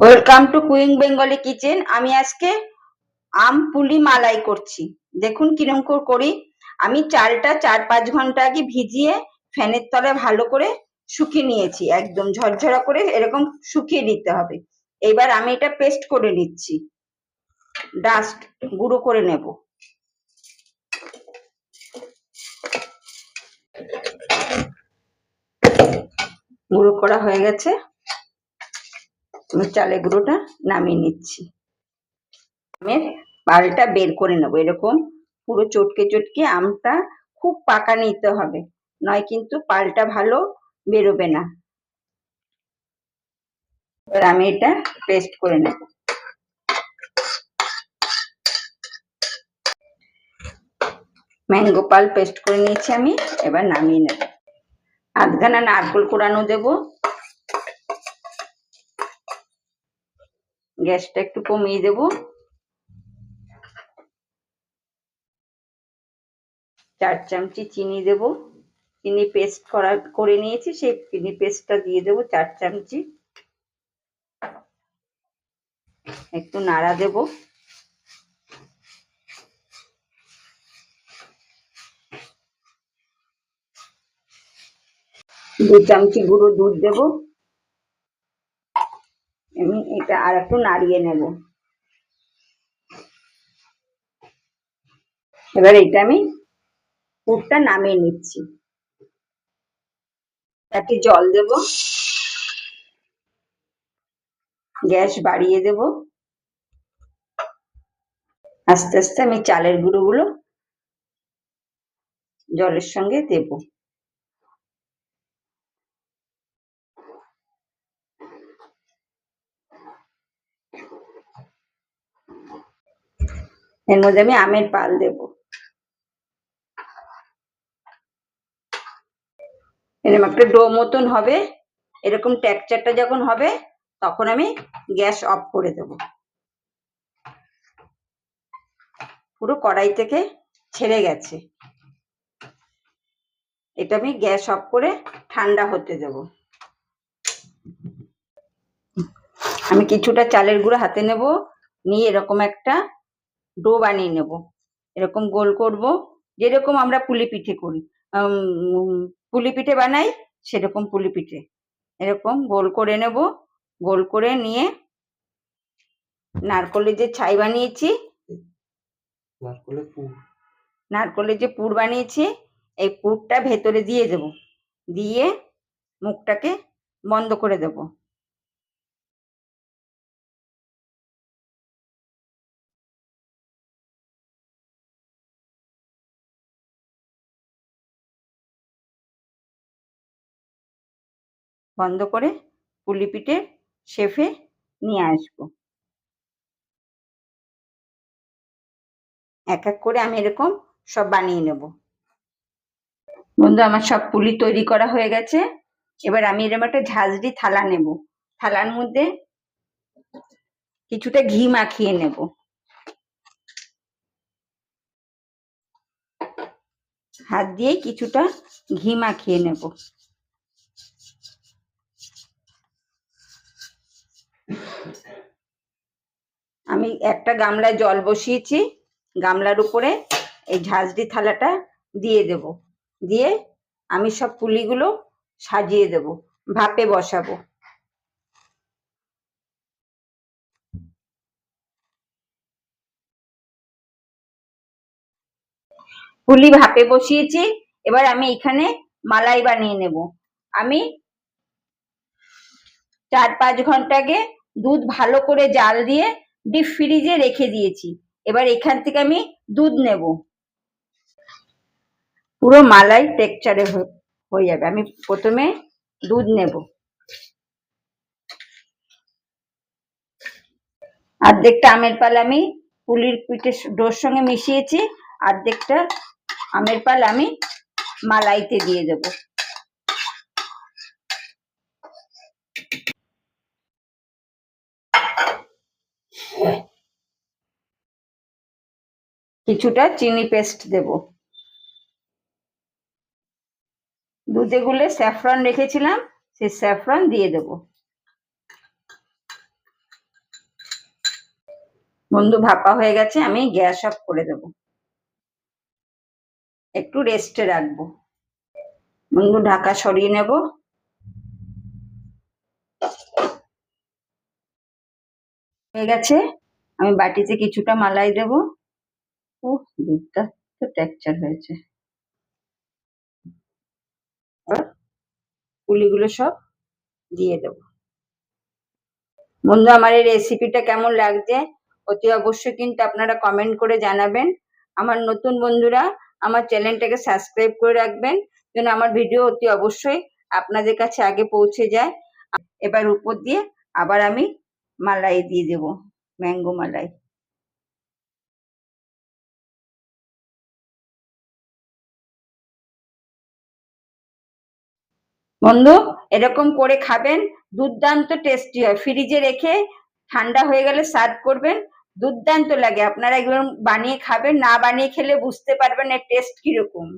Welcome to cooking Bengali kitchen আমি আজকে আম পুলি মালাই করছি। দেখুন কিরম করে। আমি চালটা চার পাঁচ ঘণ্টা আগে ভিজিয়ে ফ্যানের তলায় ভালো করে শুকিয়ে নিয়েছি। একদম ঝরঝরা করে এরকম শুকিয়ে নিতে হবে। এবার আমি এটা পেস্ট করে নিচ্ছি। ডাস্ট গুঁড়ো করে নেব। গুঁড়ো করা হয়ে গেছে। চালের গুঁড়োটা নামিয়ে নিচ্ছি। আমের পালটা বের করে নেব। এরকম পুরো চটকে চটকে আমটা খুব পাকা নিতে হবে, নয় কিন্তু পালটা ভালো বেরোবে না। এবার আমি এটা পেস্ট করে নেব। ম্যাঙ্গো পাল পেস্ট করে নিয়েছি আমি, এবার নামিয়ে নেব। আধখানা নারকোল কোড়ানো দেবো। গ্যাসটা একটু কমিয়ে দেব। চার চামচি চিনি দেব। চিনি পেস্ট করা, করে নিয়েছি, সেই চিনি পেস্টটা দিয়ে দেব চার চামচি। একটু নাড়া দেব। দু চামচি গুঁড়ো দুধ দেব। এটা আর একটু নাড়িয়ে নেব। এবার এটা আমি পুরটা নামিয়ে নিচ্ছি। একটি জল দেব। গ্যাস বাড়িয়ে দেব। আস্তে আস্তে আমি চালের গুঁড়োগুলো জলের সঙ্গে দেব। এর মধ্যে আমি আমের পাল দেব। এরকম একটা ডো মতন হবে, এরকম টেক্সচারটা যখন হবে, তখন আমি গ্যাস অফ করে দেব। পুরো কড়াই থেকে ছেড়ে গেছে। এটা আমি গ্যাস অফ করে ঠান্ডা হতে দেব। আমি কিছুটা চালের গুঁড়ো হাতে নেব, নিয়ে এরকম একটা ডো বানিয়ে নেব। এরকম গোল করব যেরকম আমরা পুলি পিঠে করি। পুলি পিঠে বানাই সেরকম পুলি পিঠে। এরকম গোল করে নেব গোল করে নিয়ে নারকলের যে ছাই বানিয়েছি নারকলের পুর। নারকলের যে পুর বানিয়েছি এই পুরটা ভেতরে দিয়ে দেব। দিয়ে মুখটাকে বন্ধ করে দেব। বন্ধ করে পুলি পিঠের শেফে নিয়ে আসব। এক এক করে আমি এরকম সব বানিয়ে নেব। বন্ধু, আমার সব পুলি তৈরি করা হয়ে গেছে। এবার আমি এরকম একটা ঝাঁঝরি থালা নেব। থালার মধ্যে কিছুটা ঘি মাখিয়ে নেব। হাত দিয়ে কিছুটা ঘি মাখিয়ে নেব। আমি একটা গামলায় জল বসিয়েছি, গামলার উপরে এই ঝাঁঝরি থালাটা দিয়ে দেব। দিয়ে আমি সব পুলিগুলো সাজিয়ে দেব, ভাপে বসাবো। পুলি ভাপে বসিয়েছি, এবার আমি এখানে মালাই বানিয়ে নেব। আমি চার পাঁচ ঘণ্টা আগে দুধ ভালো করে জাল দিয়ে ডিপ ফ্রিজে রেখে দিয়েছি। এবার এখান থেকে আমি দুধ নেব। পুরো মালাই টেক্সচারে হয়ে যাবে। আমি প্রথমে দুধ নেব। অর্ধেকটা আমের পাল আমি পুলির পিঠে ডোর সঙ্গে মিশিয়েছি। অর্ধেকটা আমের পাল আমি মালাইতে দিয়ে দেব। কিছুটা চিনি পেস্ট দেব। দুধে গুলে স্যাফরন রেখেছিলাম, সেই স্যাফরন দিয়ে দেব। বন্ধু, ভাপা হয়ে গেছে, আমি গ্যাস অফ করে দেব। একটু রেস্টে রাখব। বন্ধু, ঢাকা সরিয়ে নেব। হয়ে গেছে, আমি বাটিতে কিছুটা মালাই দেব। ও দুধটা তো টেক্সচার হয়েছে। পুলিগুলো সব দিয়ে দেব। বন্ধু, আমার এই রেসিপিটা কেমন লাগছে? অতি অবশ্যই কিন্তু আপনারা কমেন্ট করে জানাবেন। আমার নতুন বন্ধুরা, আমার চ্যানেলটাকে সাবস্ক্রাইব করে রাখবেন, যেন আমার ভিডিও অতি অবশ্যই আপনাদের কাছে আগে পৌঁছে যায়। এবার উপর দিয়ে আবার আমি মালাই দিয়ে দেব ম্যাঙ্গো মালাই। বন্ধু, এরকম করে খাবেন, দুর্দান্ত টেস্টি হয়। ফ্রিজে রেখে ঠান্ডা হয়ে গেলে সার্ভ করবেন, দুর্দান্ত লাগে। আপনারা একবার বানিয়ে খাবেন, না বানিয়ে খেলে বুঝতে পারবেন এর টেস্ট কীরকম।